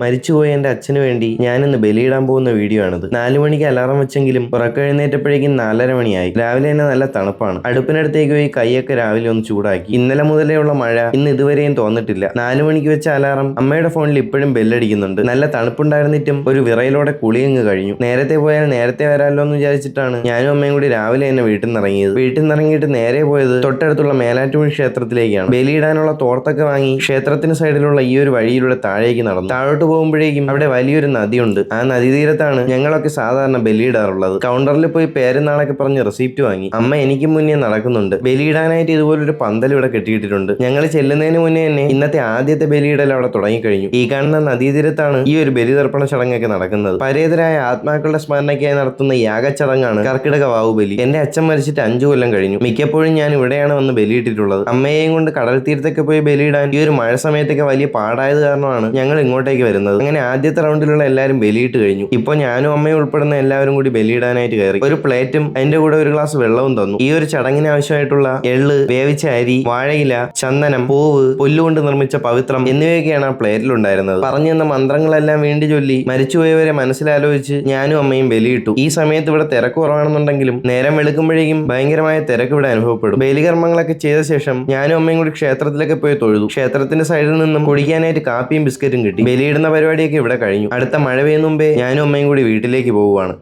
മരിച്ചുപോയ എന്റെ അച്ഛന് വേണ്ടി ഞാനിന്ന് ബലിയിടാൻ പോകുന്ന വീഡിയോ ആണിത് നാലു മണിക്ക് അലാറം വെച്ചെങ്കിലും ഉറക്കെഴുന്നേറ്റപ്പോഴേക്കും നാലര മണിയായി. രാവിലെ തന്നെ നല്ല തണുപ്പാണ്. അടുപ്പിനടുത്തേക്ക് പോയി കൈയൊക്കെ രാവിലെ ഒന്ന് ചൂടാക്കി. ഇന്നലെ മുതലേ ഉള്ള മഴ ഇന്ന് ഇതുവരെയും തോന്നിട്ടില്ല. നാലു മണിക്ക് വെച്ച അലാറം അമ്മയുടെ ഫോണിൽ ഇപ്പോഴും ബെല്ലടിക്കുന്നുണ്ട്. നല്ല തണുപ്പുണ്ടായിരുന്നിട്ടും ഒരു വിറയിലോടെ കുളിയങ്ങ് കഴിഞ്ഞു. നേരത്തെ പോയാൽ നേരത്തെ വരാമല്ലോ എന്ന് വിചാരിച്ചിട്ടാണ് ഞാനും അമ്മയും കൂടി രാവിലെ തന്നെ വീട്ടിൽ നിന്ന് ഇറങ്ങിയത്. വീട്ടിൽ നിന്ന് ഇറങ്ങിയിട്ട് നേരെ പോയത് തൊട്ടടുത്തുള്ള മേലാറ്റുമണി ക്ഷേത്രത്തിലേക്കാണ്. ബലിയിടാനുള്ള തോർത്തൊക്കെ വാങ്ങി ക്ഷേത്രത്തിന് സൈഡിലുള്ള ഈ ഒരു വഴിയിലൂടെ താഴേക്ക് നടന്നു. താഴോട്ട് പോകുമ്പോഴേക്കും അവിടെ വലിയൊരു നദിയുണ്ട്. ആ നദീതീരത്താണ് ഞങ്ങളൊക്കെ സാധാരണ ബലിയിടാറുള്ളത്. കൗണ്ടറിൽ പോയി പേരെന്നാളൊക്കെ നാളൊക്കെ പറഞ്ഞ് റെസിപ്റ്റ് വാങ്ങി. അമ്മ എനിക്ക് മുന്നേ നടക്കുന്നുണ്ട്. ബലിയിടാനായിട്ട് ഇതുപോലൊരു പന്തൽ ഇവിടെ കെട്ടിയിട്ടിട്ടുണ്ട്. ഞങ്ങൾ ചെല്ലുന്നതിന് മുന്നേ തന്നെ ഇന്നത്തെ ആദ്യത്തെ ബലിയിടൽ അവിടെ തുടങ്ങിക്കഴിഞ്ഞു. ഈ കാണുന്ന നദീതീരത്താണ് ഈ ഒരു ബലിതർപ്പണ ചടങ്ങൊക്കെ നടക്കുന്നത്. പരേതരായ ആത്മാക്കളുടെ സ്മരണയ്ക്കായി നടത്തുന്ന യാഗച്ചടങ്ങാണ് കർക്കിടക വാവുബലി എന്റെ അച്ഛൻ മരിച്ചിട്ട് അഞ്ചു കൊല്ലം കഴിഞ്ഞു. മിക്കപ്പോഴും ഞാൻ ഇവിടെയാണ് വന്ന് ബലിയിട്ടിട്ടുള്ളത്. അമ്മയെയും കൊണ്ട് കടൽ തീരത്തൊക്കെ പോയി ബലിയിടാൻ ഈ ഒരു മഴ സമയത്തൊക്കെ വലിയ പാടായത് കാരണമാണ് ഞങ്ങൾ ഇങ്ങോട്ടേക്ക് വരുന്നത്. അങ്ങനെ ആദ്യത്തെ റൗണ്ടിലുള്ള എല്ലാവരും ബലിയിട്ട് കഴിഞ്ഞു. ഇപ്പോൾ ഞാനും അമ്മയും ഉൾപ്പെടുന്ന എല്ലാവരും കൂടി ബലിയിടാനായിട്ട് കയറി. ഒരു പ്ലേറ്റും അതിന്റെ കൂടെ ഒരു ഗ്ലാസ് വെള്ളവും തന്നു. ഈ ഒരു ചടങ്ങിന് ആവശ്യമായിട്ടുള്ള എള്ള് വേവിച്ച അരി വാഴയില ചന്ദനം പൂവ് പുല്ലുകൊണ്ട് നിർമ്മിച്ച പവിത്രം എന്നിവയൊക്കെയാണ് ആ പ്ലേറ്റിലുണ്ടായിരുന്നത് പറഞ്ഞു തന്ന മന്ത്രങ്ങളെല്ലാം വീണ്ടും ചൊല്ലി മരിച്ചുപോയവരെ മനസ്സിലാലോചിച്ച് ഞാനും അമ്മയും ബലിയിട്ടു. ഈ സമയത്ത് ഇവിടെ തിരക്ക് കുറവാണെന്നുണ്ടെങ്കിലും നേരം വെളുക്കുമ്പോഴേക്കും ഭയങ്കരമായ തിരക്ക് ഇവിടെ അനുഭവപ്പെടും. ബലികർമ്മങ്ങളൊക്കെ ചെയ്ത ശേഷം ഞാനും അമ്മയും കൂടി ക്ഷേത്രത്തിലൊക്കെ പോയി തൊഴുതു. ക്ഷേത്രത്തിന്റെ സൈഡിൽ നിന്നും കുടിക്കാനായിട്ട് കാപ്പിയും ബിസ്ക്കറ്റും കിട്ടി. ബലിയിടുന്ന പരിപാടിയൊക്കെ ഇവിടെ കഴിഞ്ഞു. അടുത്ത മഴ പെയ്യുന്ന മുമ്പേ ഞാനും അമ്മയും കൂടി വീട്ടിലേക്ക് പോവുകയാണ്.